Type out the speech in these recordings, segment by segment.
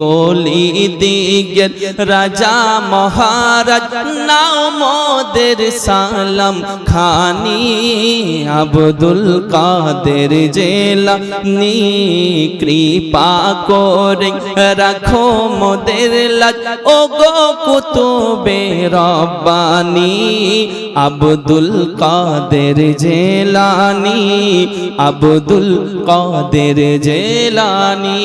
কলি দিগের রাজা মহারাজ, নাও মোদের সালাম। খানি আব্দুল কাদের জেলা, নি কৃপা করে রাখো মোদের লাজ। ও গো কুতুবে রব্বানি, আব্দুল কাদের জেলানি আব্দুল কাদের জেলানি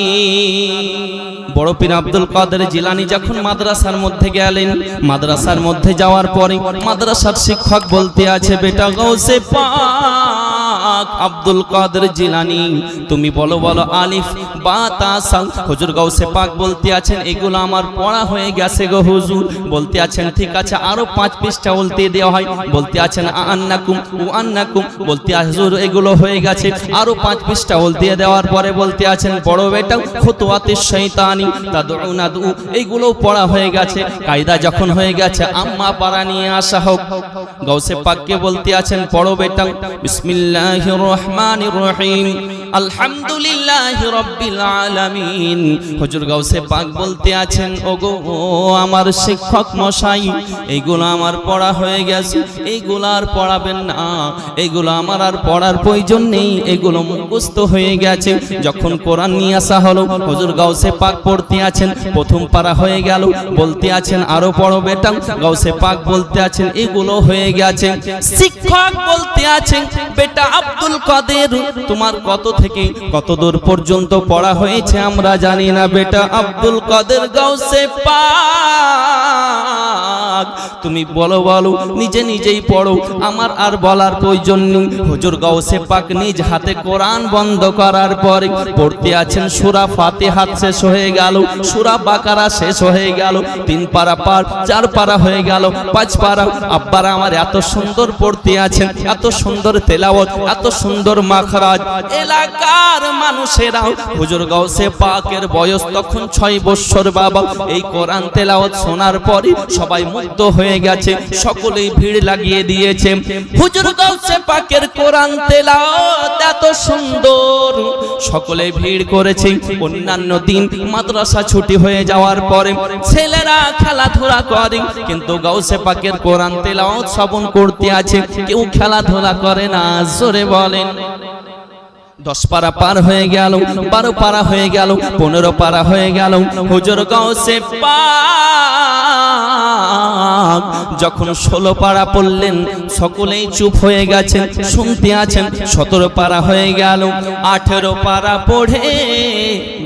বড় পীর আব্দুল কাদের জিলানি যখন মাদ্রাসার মধ্যে গেলেন, মাদ্রাসার মধ্যে যাওয়ার পরে মাদ্রাসার শিক্ষক বলতে আছে, বেটা গৌসে পাক আব্দুল কাদের জিলানি। তুমি বলো বলো, আলিফ, বা তাসা হুজুর গৌসে পাক বলতে আছেন, এগুলো আমার পড়া হয়ে গেছে গো হুজুর। বলতে আছেন, ঠিক আছে, আরও পাঁচ পৃষ্ঠা বলতে দেওয়া হয়। বলতে আছেন আন্নাকুম ও আন্নাকুম। বলতে হুজুর, এগুলো হয়ে গেছে। আরও পাঁচ পৃষ্ঠা বলতে দেওয়ার পরে বলতে আছেন, বড় বেটা খুতুয়াতে শৈতানি তাদউনা দু এইগুলো পড়া হয়ে গেছে। কায়দা যখন হয়ে গেছে, আম্মা পারা নিয়ে আসা হোক। গৌসে পাককে বলতে আছেন, বড় বেটা বিসমিল্লাহির রহমানির রহিম। আলহামদুলিল্লাহ রব্বিল আলামিন। হুজুর গাউসে পাক বলতে আছেন, ওগো, আমার শিক্ষক মশাই এইগুলো আমার পড়া হয়ে গেছে এইগুলো আর পড়াবেন না। এইগুলো আমার আর পড়ার প্রয়োজন নেই, এগুলো মুখস্থ হয়ে গেছে। যখন কোরআন নিয়ে আসা হলো, হুজুর গাউসে পাক পড়তে আছেন, প্রথম পারা হয়ে গেল, বলতে আছেন, আরও পড়ো বেটা। গাউসে পাক বলতে আছেন, এগুলো হয়ে গেছে। শিক্ষক বলতে আছেন, বেটা আব্দুল কাদের, তোমার কত থেকে কত দূর পর্যন্ত পড়া হয়েছে আমরা জানি না, বেটা আব্দুল কাদের গাউসে পাক। তুমি বলো বলো, নিজে নিজেই পড়ো, আমার আর বলার প্রয়োজন নেই। হুজুর গাউসে পাক নিজ হাতে কোরআন বন্ধ করার পরে পড়তে আছেন, সুরা ফাতিহাত শেষ হয়ে গেল, সুরা বাকারা শেষ হয়ে গেল, তিন পারা পার, চার পারা হয়ে গেল, পাঁচ পারা। আব্বারা আমার এত সুন্দর পড়তে আছেন, এত সুন্দর তেলাওয়াত, এত সুন্দর মাখরাজ। এলাকার মানুষেরা হুজুর গাউসে পাকের বয়স তখন ছয় বৎসর বাবা। এই কোরআন তেলাওয়াত শোনার পরে সবাই মুগ্ধ হয়ে গেছে, সকলেই ভিড় লাগিয়ে দিয়েছে। হুজুর গাউসে পাকের কোরআন তেলাওয়াত এত সুন্দর, সকলে ভিড় করেছে। অন্যান্য দিন মাদ্রাসা ছুটি হয়ে যাওয়ার পরে ছেলেরা খেলাধুলা করে, কিন্তু গাউসে পাকের কোরআন তেলাওয়াত শ্রবণ করতে আছে। কেউ খেলাধুলা করে না, জোরে বলেন, দশ পারা পার হয়ে গেল, বারো পারা হয়ে গেল, পনেরো পারা হয়ে গেল, হুজুর গাউসে পাক যখন ষোলো পারা পড়লেন, সকলেই চুপ হয়ে গেছেন, শুনতে আছেন, সতেরো পারা হয়ে গেল, আঠেরো পারা পড়ে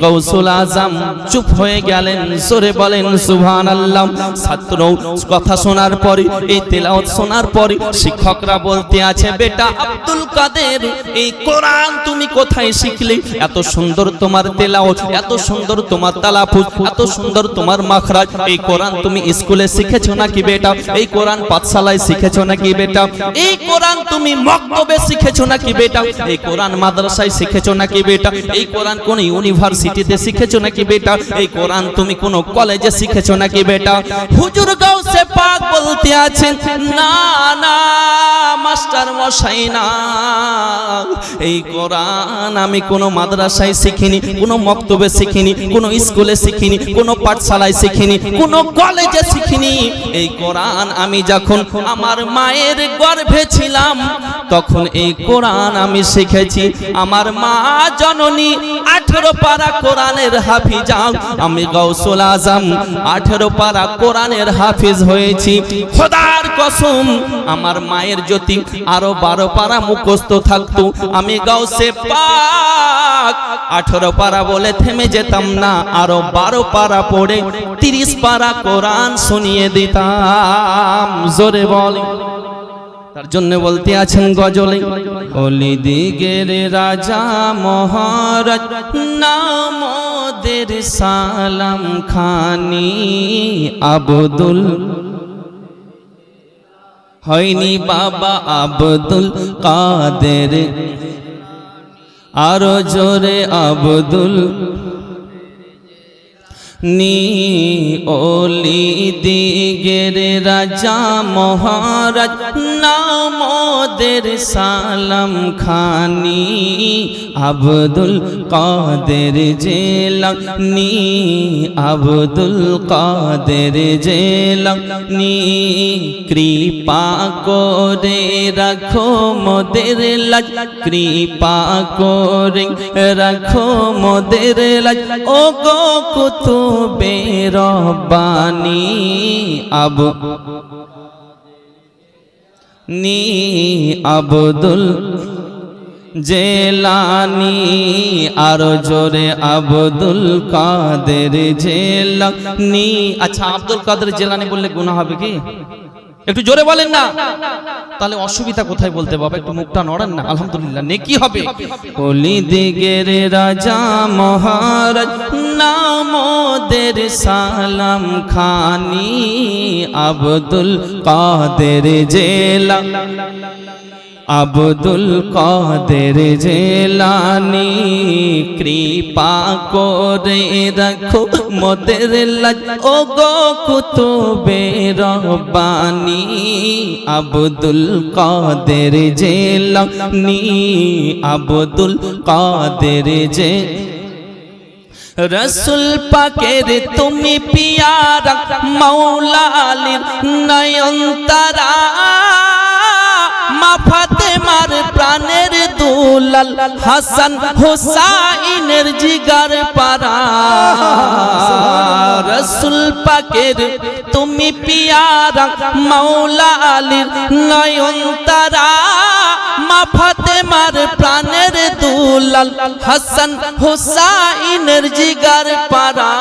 গৌসুল আজম চুপ হয়ে গেলেন সরে বলেন সুভান আল্লাহ ছাত্র, কথা শোনার পরে, এই তেলাওয়াত শোনার পরে শিক্ষকরা বলতে আছে, বেটা আব্দুল কাদের, এই কোরআন তুমি কোথায় শিখলে? এত সুন্দর তোমার তেলাওয়াত, এত সুন্দর তোমার তালাফুজ, এত সুন্দর তোমার মাখরাজ, এই কোরআন তুমি স্কুলে শিখেছো নাকি বেটা? এই কোরআন পাঠশালায় শিখেছো নাকি বেটা এই কোরআন তুমি মক্তবে শিখেছো নাকি বেটা এই কোরআন মাদ্রাসায় শিখেছো নাকি বেটা এই কোরআন কোন ইউনিভার্সিটিতে শিখেছো নাকি বেটা এই কোরআন তুমি কোন কলেজে শিখেছো নাকি বেটা হুজুর গাউসে পাক বলতে আছেন, না না, মাস্টার মশাই, না। এই কোরআন আমি কোনো মাদ্রাসায় শিখিনি, কোনো মক্তবে শিখিনি, কোনো স্কুলে শিখিনি, কোনো পাঠশালায় শিখিনি, কোনো কলেজে শিখিনি। এই কোরআন, আমি যখন আমার মায়ের গর্ভে ছিলাম, তখন এই কোরআন আমি শিখেছি। আমার মা জননী, আঠেরো পারা কোরআনের হাফিজা, আমি গৌসুল আজম, আঠেরো পারা কোরআনের হাফিজ হয়েছি। খোদার কসম, আমার মায়ের যদি আরও বারো পারা মুখস্থ থাকতো, আমি গাউসে পাক আঠেরো পারা বলে থেমে যেতাম না, আরও বারো পারা পড়ে তিরিশ পারা কোরআন শুনিয়ে দিতাম। জোরে বলে। তার জন্য বলতে আছেন গজলে অলি দিগের রাজা মহারাজ নামদের সালাম খানি আবদুল। হয়নি বাবা আবদুল কাদের আরও জোরে আবদুল নি ওলি দিগের রাজা মহারাজ মোদের সালাম খানি? আব্দুল কাদের জেলানি? আব্দুল কাদের জেলানি? কৃপা করে রাখো মোদের লাজ। কৃপা করে রাখো মোদের লাজ। ও গো কুতুবে রব্বানি। আব নি আব্দুল জেলানি, আর জোরে আব্দুল কাদের জেলানি। আচ্ছা আব্দুল কাদের জেলানি বললে গুণা হবে কি? একটু জোরে বলেন না। তাহলে অসুবিধা কোথায় বলতে বাবা? একটু মুখটা নড়েন না। আলহামদুলিল্লাহ, নেকি হবে। কলি দিগের রাজা মহারাজ নামদের সালাম খানি আব্দুল কাদের জেলা। আব্দুল কাদের জেলানি, কৃপা করে রাখো মোদের লাজ। ও গো কুতুবে রব্বানি, আব্দুল কাদের জেলানি, আব্দুল কাদের জে রসুল পাকের তুমি পিয়ারা মাওলা আলীর নয়নতারা। মা ফাতেমার প্রাণের দুলাল হাসান হোসাইনের জিগার পারা রসুল পাকের তুমি পিয়ারা মাওলা আলীর নয়নতারা। মা ফাতেমার প্রাণের দুলাল হাসান হোসাইনের জিগার পারা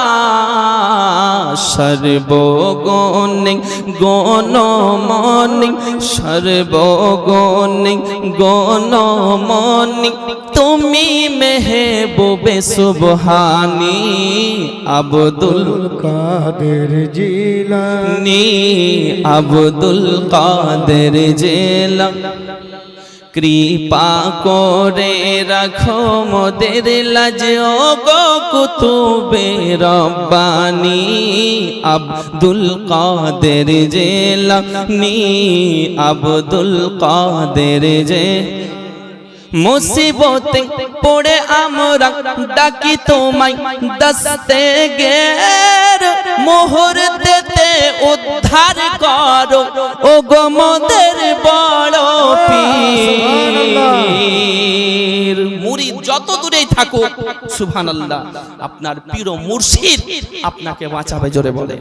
সর্বগণে গণমনি সর্বগণে গণমনি তুমি মেহবুবে সুবহানি আব্দুল কাদের জিলানি, আব্দুল কাদের জেলা কৃপা করে রাখো মোদের লাজ। ও গো কুতুবে রব্বানি, আব্দুল কাদের জেলা নি, আব্দুল কাদের জে। মুসিবতে পড়ে আমরা ডাকি তোমায়, দস্তে গের মুহূর্তেতে উদ্ধার করো। ও গো বড় যত সুহান আল্লাহ আপনার প্রিয় মুর্শিদ আপনাকে বাঁচাবে জোরে বলে।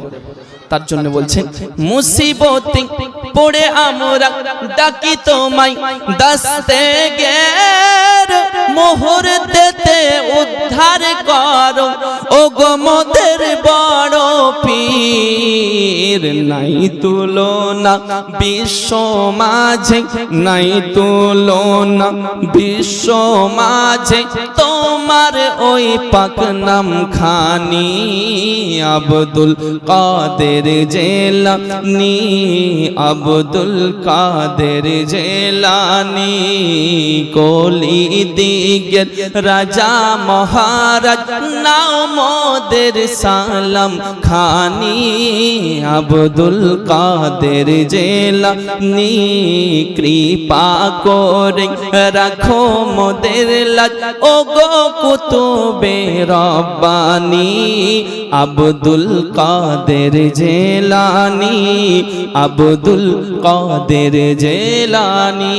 তার জন্য বলছেন মুসিবতে পড়ে আমরা ডাকি তোমায়, দাস্তে গের মুহূর্তেতে উদ্ধার করো। ও গো মোদের বড় পীর, নাই তুলনা বিশ্ব মাঝে, নাই তুলো না বিশ্ব মাঝে। তোমার ওই পাক নাম খানি আব্দুল কাদের জেলানি আব্দুল কাদের জেলানি কলি দিগের রাজা মহারাজ নাও মোদের সালাম, খানি আব্দুল কাদের জেলানি কৃপা করে রাখো মোদের লাজ। ও গো কুতুবে রব্বানি, আব্দুল কাদের জেলানি আব্দুল কাদের জেলানি